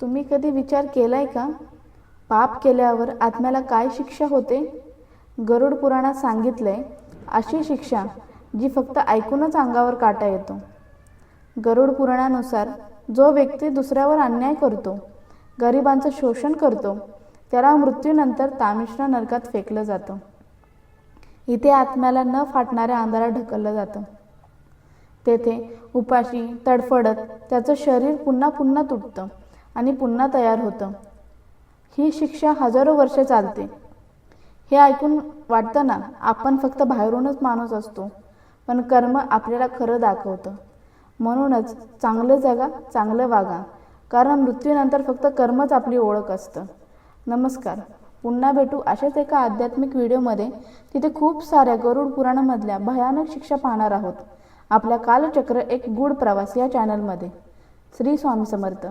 तुम्ही कधी विचार केलाय का? पाप केल्यावर आत्म्याला काय शिक्षा होते? गरुड पुराणात सांगितलंय अशी शिक्षा जी फक्त ऐकूनच अंगावर काटा येतो. गरुड पुराणानुसार जो व्यक्ती दुसऱ्यावर अन्याय करतो गरिबांचं शोषण करतो त्याला मृत्यूनंतर तामिश्रा नरकात फेकलं जातं. इथे आत्म्याला न फाटणाऱ्या अंधारात ढकललं जातं. तेथे उपाशी तडफडत त्याचं शरीर पुन्हा पुन्हा तुटतं. आणि पुन्हा तयार होतं. ही शिक्षा हजारो वर्षे चालते. हे ऐकून वाटतं ना आपण फक्त बाहेरूनच माणूस असतो पण कर्म आपल्याला खरं दाखवतं. म्हणूनच चांगलं जगा चांगलं वागा कारण मृत्यूनंतर फक्त कर्मच आपली ओळख असतं. नमस्कार. पुन्हा भेटू अशाच एका आध्यात्मिक व्हिडिओमध्ये. तिथे खूप साऱ्या गरुड पुराणामधल्या भयानक शिक्षा पाहणार आहोत. आपल्या कालचक्र एक गूढ प्रवास या चॅनलमध्ये श्री स्वामी समर्थ.